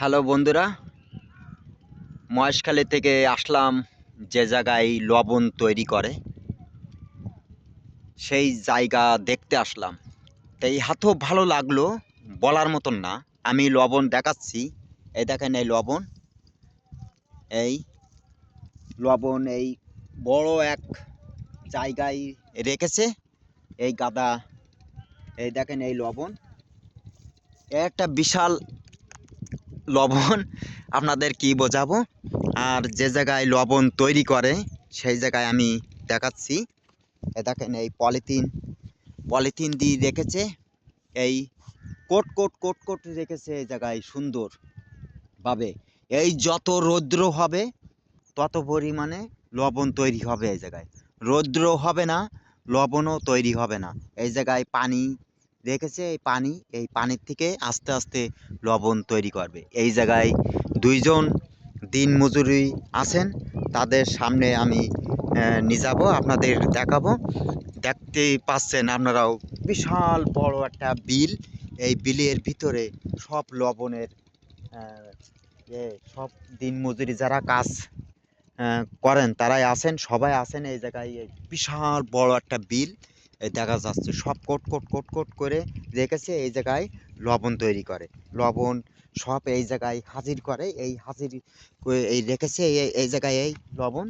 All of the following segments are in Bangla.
হ্যালো বন্ধুরা, মহেশখালী থেকে আসলাম যে জায়গায় লবণ তৈরি করে, সেই জায়গা দেখতে আসলাম। তাই হাতও ভালো লাগল, বলার মতন না। আমি লবণ দেখাচ্ছি। এই দেখেন এই লবণ এই লবণ এই বড় এক জায়গায় রেখেছে, এই গাদা, এই দেখেন এই লবণ। একটা বিশাল লবণ, আপনাদের কি বোঝাবো? আর যে জায়গায় লবণ তৈরি করে, সেই জায়গায় আমি দেখাচ্ছি। এ দেখেন এই পলিথিন। পলিথিন দিয়ে রেখেছে, এই কোট কোট কোট কোট রেখেছে এই জায়গায় সুন্দরভাবে। এই যত রৌদ্র হবে, তত পরিমাণে লবণ তৈরি হবে এই জায়গায়। রৌদ্র হবে না, লবণও তৈরি হবে না। এই জায়গায় পানি রেখেছে এই পানি, এই পানির থেকে আস্তে আস্তে লবণ তৈরি করবে। এই জায়গায় দুইজন দিন মজুরি আছেন। তাদের সামনে আমি নিয়ে যাব আপনাদের দেখাবো। দেখতেই পাচ্ছেন আপনারাও বিশাল বড় একটা বিল। এই বিলের ভিতরে সব লবণের সব দিন মজুরি যারা কাজ করেন, তারাই আছেন, সবাই আছেন। এই জায়গায় বিশাল বড় একটা বিল। দেখা যাচ্ছে সব কোট কোট কোট কোট করে রেখেছে এই জায়গায় লবণ তৈরি করে। লবণ সব এই জায়গায় হাজির করে, এই হাজির এই রেখেছে এই এই জায়গায় এই লবণ।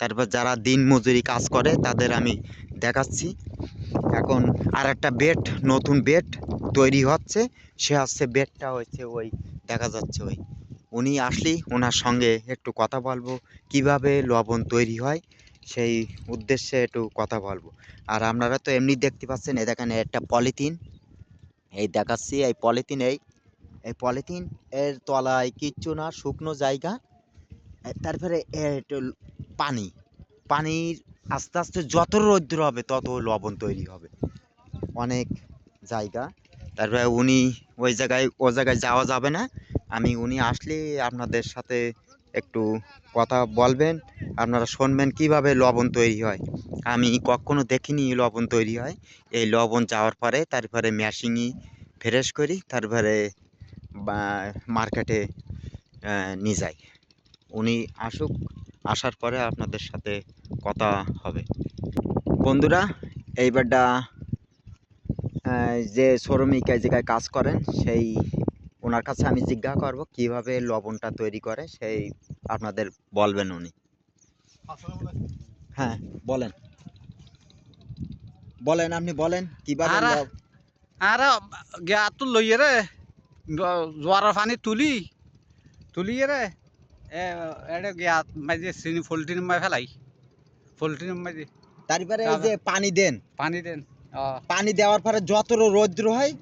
তারপর যারা দিন মজুরি কাজ করে তাদের আমি দেখাচ্ছি। এখন আর একটা বেড, নতুন বেড তৈরি হচ্ছে। সে আসছে বেডটা হচ্ছে ওই, দেখা যাচ্ছে ওই। উনি আসলেই ওনার সঙ্গে একটু কথা বলব, কীভাবে লবণ তৈরি হয়। সেই উদ্দেশ্যে একটু কথা বলব। আর আপনারা তো এমনি দেখতে পাচ্ছেন, এই দেখেন একটা পলিথিন। এই দেখাচ্ছি, এই পলিথিন, এই এই পলিথিন এর তলায় কিচ্ছু না, শুকনো জায়গা। তারপরে পানি। পানির আস্তে আস্তে যত রৌদ্র হবে, তত লবণ তৈরি হবে। অনেক জায়গা। তারপরে উনি ওই জায়গায়, ও জায়গায় যাওয়া যাবে না। আমি, উনি আসলে আপনাদের সাথে একটু কথা বলবেন, আপনারা শুনবেন কীভাবে লবণ তৈরি হয়। আমি কখনো দেখিনি লবণ তৈরি হয়। এই লবণ যাওয়ার পরে, তারপরে মেশিনই ফ্রেশ করি, তারপরে মার্কেটে নিয়ে যাই। উনি আসুক, আসার পরে আপনাদের সাথে কথা হবে। বন্ধুরা, এইবারটা যে শ্রমিক জায়গায় কাজ করেন, সেই ওনার কাছে আমি জিজ্ঞাসা করব কীভাবে লবণটা তৈরি করে সেই আপনাদের বলবেন উনি। হ্যাঁ বলেন। বলেন আপনি বলেন কীভাবে আরে, গিয়াতো লইয়ে রে। জোয়ারের পানি তুলি তুলিয়ে রে। মাঝে ফলটিন মাই ফেলাই। ফলটিন মাঝে তারপরে এই যে পানি দেন। পানি দেন। পানি দেওয়ার পরে যত রৌদ্র হয়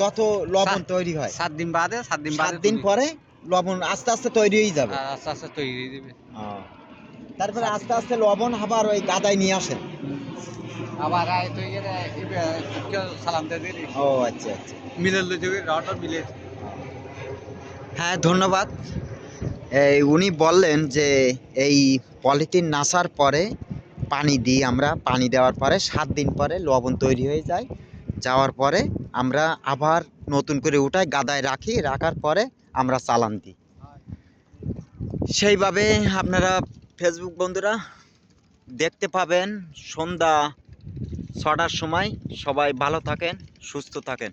তত লবণ তৈরি হয়। সাত দিন বাদে সাত দিন সাত দিন পরে লবণ আস্তে আস্তে তৈরি হয়ে যাবে আস্তে আস্তে তৈরি দিবে। ও। তারপরে আস্তে আস্তে লবণ আবার ওই গাদায় নিয়ে আসেন আবার সালাম দে দিলি। ও আচ্ছা আচ্ছা। যাবে রটা মিলে হ্যাঁ ধন্যবাদ। এই উনি বললেন যে এই পলিথিন নাসার পরে পানি দিই আমরা। পানি দেওয়ার পরে সাত দিন পরে লবণ তৈরি হয়ে যায়। যাওয়ার পরে আমরা আবার নতুন করে উঠাই গাদায় রাখি। রাখার পরে আমরা চালান দিই। সেইভাবে আপনারা ফেসবুক বন্ধুরা দেখতে পাবেন সন্ধ্যা ছটার সময়। সবাই ভালো থাকেন, সুস্থ থাকেন।